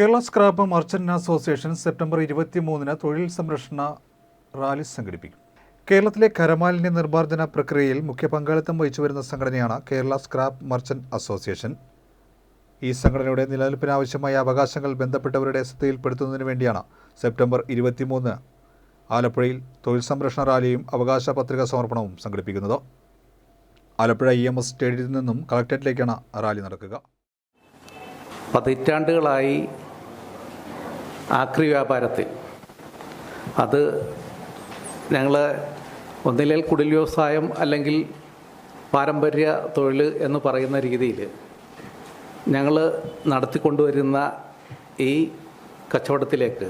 Kerala scrap merchant association September ഇരുപത്തിമൂന്നിന് തൊഴിൽ സംരക്ഷണ റാലി സംഘടിപ്പിക്കും. കേരളത്തിലെ കരമാലിന്യ നിർമ്മാർജന പ്രക്രിയയിൽ മുഖ്യ പങ്കാളിത്തം വഹിച്ചു വരുന്ന സംഘടനയാണ് കേരള സ്ക്രാപ്പ് മർച്ചന്റ് അസോസിയേഷൻ. ഈ സംഘടനയുടെ നിലനിൽപ്പിനാവശ്യമായ അവകാശങ്ങൾ ബന്ധപ്പെട്ടവരുടെ ശ്രദ്ധയിൽപ്പെടുത്തുന്നതിന് വേണ്ടിയാണ് സെപ്റ്റംബർ ഇരുപത്തിമൂന്ന് ആലപ്പുഴയിൽ തൊഴിൽ സംരക്ഷണ റാലിയും അവകാശ പത്രിക സമർപ്പണവും സംഘടിപ്പിക്കുന്നത്. ആലപ്പുഴ ഇ എം എസ് സ്റ്റേഡിയത്തിൽ നിന്നും കളക്ടറേറ്റിലേക്കാണ് റാലി നടക്കുക. പതിറ്റാണ്ടുകളായി ആക്രി വ്യാപാരത്തിൽ അത് ഞങ്ങൾ ഒന്നിലേൽ കുടിൽ വ്യവസായം അല്ലെങ്കിൽ പാരമ്പര്യ തൊഴിൽ എന്ന് പറയുന്ന രീതിയിൽ ഞങ്ങൾ നടത്തിക്കൊണ്ടുവരുന്ന ഈ കച്ചവടത്തിലേക്ക്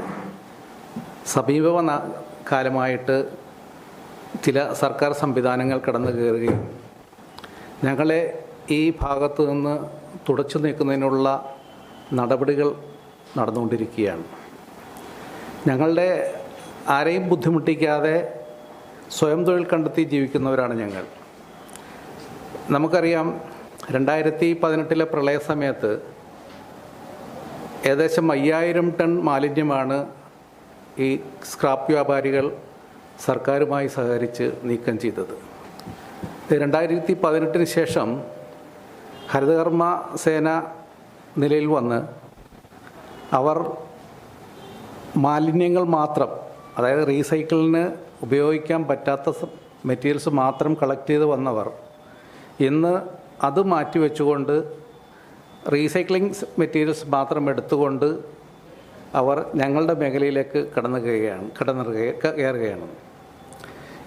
സമീപ കാലമായിട്ട് ചില സർക്കാർ സംവിധാനങ്ങൾ കടന്നു കയറുകയും ഞങ്ങളെ ഈ ഭാഗത്തു നിന്ന് തുടച്ചു നീക്കുന്നതിനുള്ള നടപടികൾ നടന്നുകൊണ്ടിരിക്കുകയാണ്. ഞങ്ങളുടെ ആരെയും ബുദ്ധിമുട്ടിക്കാതെ സ്വയം തൊഴിൽ കണ്ടെത്തി ജീവിക്കുന്നവരാണ് ഞങ്ങൾ. നമുക്കറിയാം രണ്ടായിരത്തി പതിനെട്ടിലെ പ്രളയ സമയത്ത് ഏകദേശം അയ്യായിരം ടൺ മാലിന്യമാണ് ഈ സ്ക്രാപ്പ് വ്യാപാരികൾ സർക്കാരുമായി സഹകരിച്ച് നീക്കം ചെയ്തത്. രണ്ടായിരത്തി പതിനെട്ടിന് ശേഷം ഹരിതകർമ്മ സേന നിലയിൽ വന്ന് അവർ മാലിന്യങ്ങൾ മാത്രം അതായത് റീസൈക്കിളിന് ഉപയോഗിക്കാൻ പറ്റാത്ത മെറ്റീരിയൽസ് മാത്രം കളക്ട് ചെയ്ത് വന്നവർ ഇന്ന് അത് മാറ്റിവെച്ചുകൊണ്ട് റീസൈക്ലിംഗ് മെറ്റീരിയൽസ് മാത്രം എടുത്തുകൊണ്ട് അവർ ഞങ്ങളുടെ മേഖലയിലേക്ക് കടന്നു കയറുകയാണ് കടന്നു കയറുകയാണ്.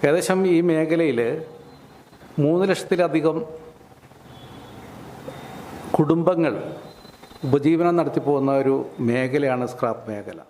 ഏകദേശം ഈ മേഖലയിൽ മൂന്ന് ലക്ഷത്തിലധികം കുടുംബങ്ങൾ ഉപജീവനം നടത്തി പോകുന്ന ഒരു മേഖലയാണ് സ്ക്രാപ്പ് മേഖല.